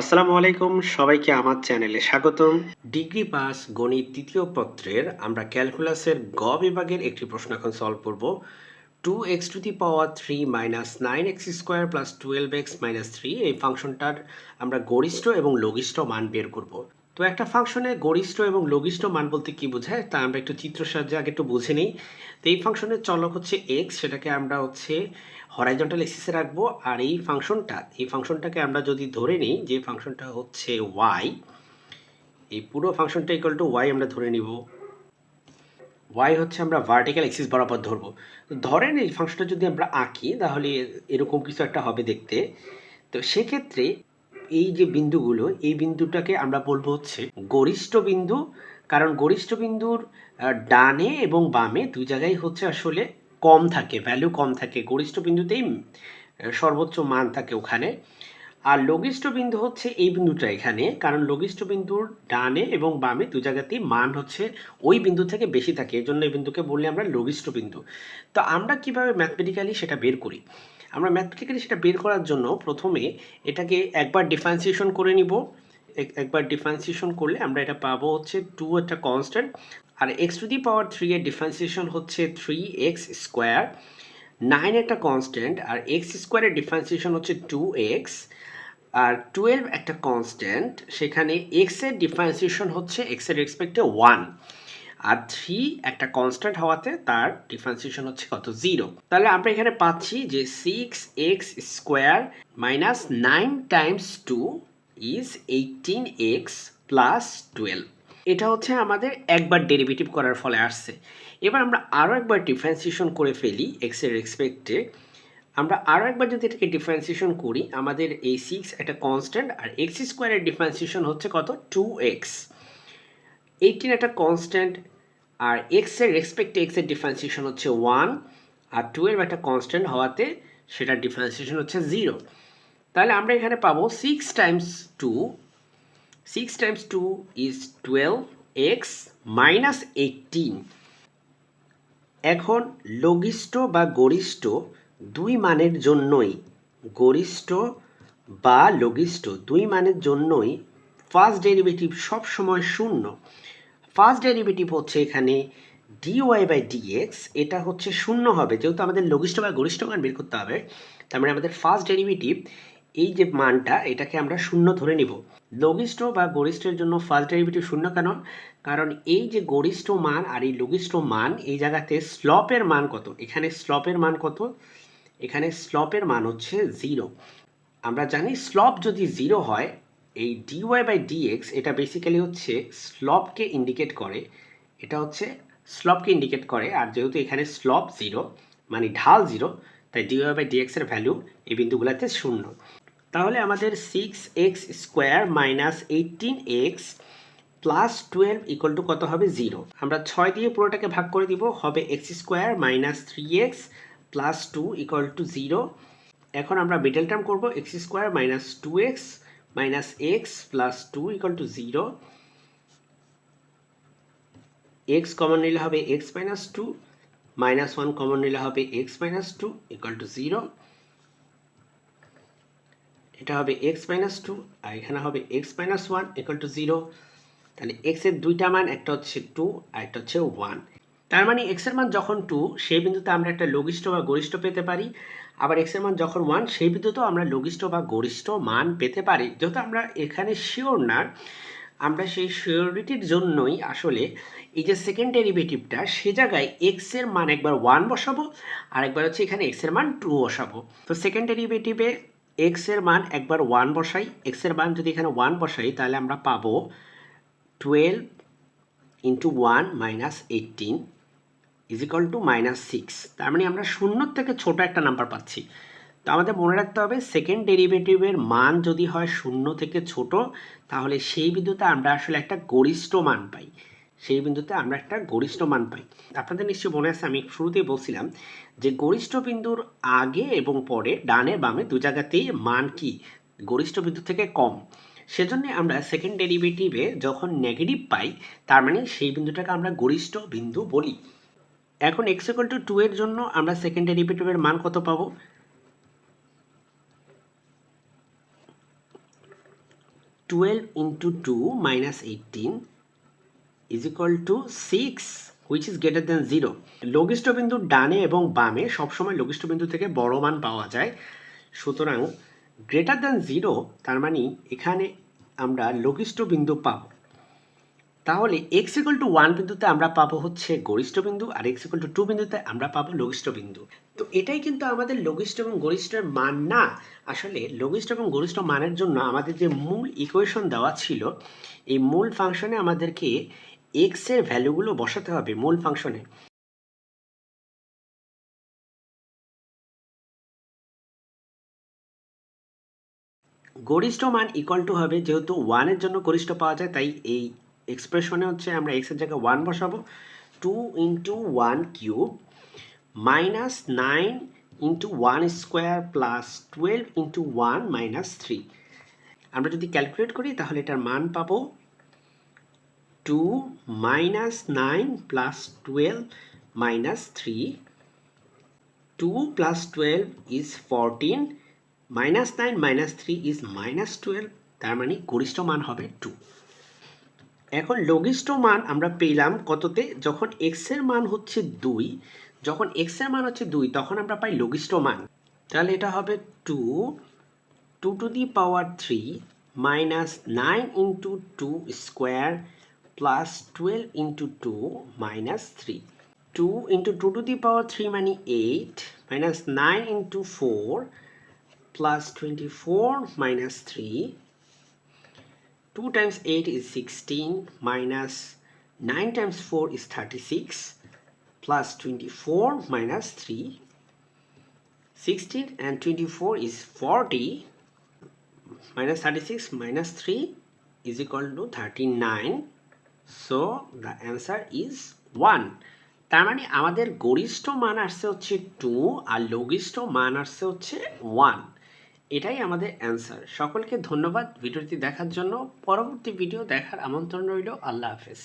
আসসালামু আলাইকুম, সবাইকে আমার চ্যানেলে স্বাগতম। ডিগ্রি পাস গণিত তৃতীয় পত্রের আমরা ক্যালকুলাসের গ বিভাগের একটি প্রশ্ন এখন সলভ করব। Two x to the power three minus nine x square plus twelve x minus three এই ফাংশনটার আমরা গরিষ্ঠ এবং লঘিষ্ঠ মান বের করব। তো একটা ফাংশনে গরিষ্ঠ এবং লঘিষ্ঠ মান বলতে কি বোঝায়, তা আমরা একটু চিত্র সাহায্যে আগে একটু বুঝে নিই। তো এই ফাংশনের চলক হচ্ছে এক্স সেটাকে আমরা হচ্ছে হরাইজন্টাল এক্সিসে রাখব, আর এই ফাংশনটা এই ফাংশনটাকে আমরা যদি ধরে নিই, যে ফাংশনটা হচ্ছে ওয়াই এই পুরো ফাংশনটা ইকুয়াল টু ওয়াই আমরা ধরে নিব। ওয়াই হচ্ছে আমরা ভার্টিক্যাল এক্সিস বরাবর ধরবো। ধরেন এই ফাংশনটা যদি আমরা আঁকি, তাহলে এরকম কিছু একটা হবে দেখতে। তো সেক্ষেত্রে এই যে বিন্দুগুলো, এই বিন্দুটাকে আমরা বলব হচ্ছে গরিষ্ঠ বিন্দু। কারণ গরিষ্ঠ বিন্দুর ডানে এবং বামে দুই জায়গায় হচ্ছে আসলে কম থাকে ভ্যালু কম থাকে গরিষ্ঠ বিন্দুতেই সর্বোচ্চ মান থাকে ওখানে। আর লঘিষ্ঠ বিন্দু হচ্ছে এই বিন্দুটা এখানে, কারণ লঘিষ্ঠ বিন্দুর ডানে এবং বামে দু জায়গাতেই মান হচ্ছে ওই বিন্দু থেকে বেশি থাকে, এই জন্য এই বিন্দুকে বললে আমরা লঘিষ্ঠ বিন্দু তো আমরা কীভাবে ম্যাথমেটিক্যালি সেটা বের করি? আমরা ম্যাথমেটিক্যালি সেটা বের করার জন্য প্রথমে এটাকে একবার ডিফারেন্সিয়েশন করে নিব। একবার ডিফারেন্সিয়েশন করলে আমরা এটা পাবো হচ্ছে টু একটা constant R x to the power three এর ডিফারেন্সিয়েশন হচ্ছে থ্রি এক্স স্কোয়ার নাইন একটা কনস্ট্যান্ট আর এক্স স্কোয়ারের ডিফারেন্সিয়েশন হচ্ছে টু এক্স আর টুয়েলভ একটা কনস্ট্যান্ট সেখানে এক্সের ডিফারেন্সিয়েশন হচ্ছে এক্সের রেসপেক্টে ওয়ান আর থ্রি একটা কনস্ট্যান্ট হওয়াতে তার ডিফারেন্সিয়েশন হচ্ছে কত? জিরো তাহলে আমরা এখানে পাচ্ছি যে six x square minus nine times two is eighteen x plus twelve এটা হচ্ছে আমাদের একবার ডেরিভেটিভ করার ফলে আসছে। এবার আমরা আরও একবার ডিফারেন্সিয়েশন করে ফেলি এক্সের রেসপেক্টে আমরা আরও একবার যদি এটাকে ডিফারেন্সিয়েশন করি, আমাদের এই সিক্স একটা কনস্ট্যান্ট আর এক্স স্কোয়ারের ডিফারেন্সিয়েশন হচ্ছে কত? টু এক্স এইটিন একটা কনস্ট্যান্ট আর এক্সের রেসপেক্টে এক্সের ডিফারেন্সিয়েশন হচ্ছে ওয়ান আর টুয়েলভ একটা কনস্ট্যান্ট হওয়াতে সেটার ডিফারেন্সিয়েশন হচ্ছে জিরো তাহলে আমরা এখানে পাবো six times two six times two is twelve x minus eighteen এখন লঘিষ্ঠ বা গরিষ্ঠ দুই মানের জন্যই, গরিষ্ঠ বা লঘিষ্ঠ দুই মানের জন্যই ফার্স্ট ডেরিভেটিভ সব সময় শূন্য। ফার্স্ট ডেরিভেটিভ হচ্ছে এখানে ডিওয়াই বাই ডিএক্স এটা হচ্ছে শূন্য হবে। যেহেতু আমাদের লঘিষ্ঠ বা গরিষ্ঠ মান বের করতে হবে, তার মানে আমাদের ফার্স্ট ডেরিভেটিভ এই যে মানটা, এটাকে আমরা শূন্য ধরে নিব। লঘিষ্ঠ বা গরিষ্ঠের জন্য ফার্স্ট ডেরিভেটিভ শূন্য কেন কারণ এই যে গরিষ্ঠ মান আর এই লঘিষ্ঠ মান, এই জায়গাতে স্লপের মান কত? এখানে স্লপের মান কত? এখানে স্লপের মান হচ্ছে জিরো আমরা জানি স্লপ যদি জিরো হয়, এই d y by d x এটা বেসিক্যালি হচ্ছে স্লপকে ইন্ডিকেট করে, এটা হচ্ছে স্লপকে ইন্ডিকেট করে, আর যেহেতু এখানে স্লপ জিরো মানে ঢাল জিরো তাই d y by d x এর ভ্যালু এই বিন্দুগুলোতে শূন্য। তাহলে আমাদের six x square minus eighteen x plus twelve equal to কত হবে জিরো আমরা ছয় দিয়ে পুরোটাকে ভাগ করে দিব, হবে x square minus three x plus two equal to zero এখন আমরা মিডল টার্ম করব x square minus two x minus x plus two equal to zero x common নিলে হবে x minus two minus one common নিলে হবে x minus two equal to zero এটা হবে x minus two আর এখানে হবে x minus one equal to zero তাহলে এক্সের দুইটা মান, একটা হচ্ছে টু আর একটা হচ্ছে ওয়ান তার মানে এক্সের মান যখন টু সেই বিন্দুতে আমরা একটা লঘিষ্ঠ বা গরিষ্ঠ পেতে পারি। আবার এক্সের মান যখন ওয়ান সেই বিন্দুতেও আমরা লঘিষ্ঠ বা গরিষ্ঠ মান পেতে পারি। যেহেতু আমরা এখানে শিওর না, আমরা সেই শিওরিটির জন্যই আসলে এই যে সেকেন্ড ডেরিভেটিভটা সে জায়গায় এক্সের মান একবার ওয়ান বসাবো, আর একবার হচ্ছে এখানে এক্সের মান টু বসাবো। তো সেকেন্ড ডেরিভেটিভে এক্সের মান একবার ওয়ান বসাই এক্সের মান যদি এখানে ওয়ান বসাই, তাহলে আমরা পাবো twelve into one minus eighteen is equal to minus six তার মানে আমরা শূন্য থেকে ছোট একটা নাম্বার পাচ্ছি। তো আমাদের মনে রাখতে হবে সেকেন্ড ডেরিভেটিভের মান যদি হয় শূন্য থেকে ছোট, তাহলে সেই বিন্দুতে আমরা আসলে একটা গরিষ্ঠ মান পাই। সেই বিন্দুতে আমরা একটা গরিষ্ঠ মান পাই। আপনাদের নিশ্চয়ই মনে আছে, আমি শুরুতেই বলছিলাম যে গরিষ্ঠ বিন্দুর আগে এবং পরে ডানে বামে দু জায়গাতেই মান কি? গরিষ্ঠ বিন্দু থেকে কম। সেজন্য আমরা সেকেন্ড ডেরিভেটিভে যখন নেগেটিভ পাই, তার মানে সেই বিন্দুটাকে আমরা গরিষ্ঠ বিন্দু বলি। এখন এক্স ইকুয়াল টু টু এর জন্য আমরা সেকেন্ড ডেরিভেটিভের মান কত পাবো? Twelve into two minus eighteen is equal to six which is greater than zero লঘিষ্ঠ বিন্দুর ডানে এবং বামে সবসময় লঘিষ্ঠ বিন্দু থেকে বড় মান পাওয়া যায়। সুতরাং গ্রেটার দেন জিরো তার মানে এখানে আমরা লঘিষ্ঠ বিন্দু পাব। তাহলে এক্স ইকুয়াল টু ওয়ান বিন্দুতে আমরা পাবো হচ্ছে গরিষ্ঠ বিন্দু আর এক্স ইকুয়াল টু টু বিন্দুতে আমরা পাবো লঘিষ্ঠ বিন্দু তো এটাই কিন্তু আমাদের লঘিষ্ঠ এবং গরিষ্ঠের মান না। আসলে লঘিষ্ঠ এবং গরিষ্ঠ মানের জন্য আমাদের যে মূল ইকুয়েশন দেওয়া ছিল, এই মূল ফাংশনে আমাদেরকে এক্সের ভ্যালুগুলো বসাতে হবে মূল ফাংশনে গরিষ্ঠ মান ইকুয়াল টু হবে, যেহেতু ওয়ানের জন্য গরিষ্ঠ পাওয়া যায়, তাই এই এক্সপ্রেশনে হচ্ছে আমরা এক্সের জায়গায় ওয়ান বসাবো। Two into one cube minus nine into one square plus twelve into one minus three আমরা যদি ক্যালকুলেট করি, তাহলে এটার মান পাবো two minus nine plus twelve minus three two plus twelve is fourteen minus nine minus three is minus twelve তার মানে গরিষ্ঠ মান হবে টু এখন লঘিষ্ঠ মান আমরা পেলাম কততে? যখন এক্সের মান হচ্ছে দুই, যখন এক্সের মান হচ্ছে দুই, তখন আমরা পাই লঘিষ্ঠ মান। তাহলে এটা হবে two two two the power three minus nine into two square plus 12 into 2 minus 3. 2 into 2 to the power 3 8 minus 9 into 4 plus 24 minus 3. 2 times 8 is 16 minus 9 times 4 is 36 plus 24 minus 3. 16 and 24 is 40 minus 36 minus 3 is equal to 39 so, the answer is 1 তার মানে আমাদের গরিষ্ঠ মান আসছে হচ্ছে two আর লঘিষ্ঠ মান আসছে হচ্ছে one এটাই আমাদের অ্যান্সার সকলকে ধন্যবাদ ভিডিওটি দেখার জন্য। পরবর্তী ভিডিও দেখার আমন্ত্রণ রইল। আল্লাহ হাফেজ।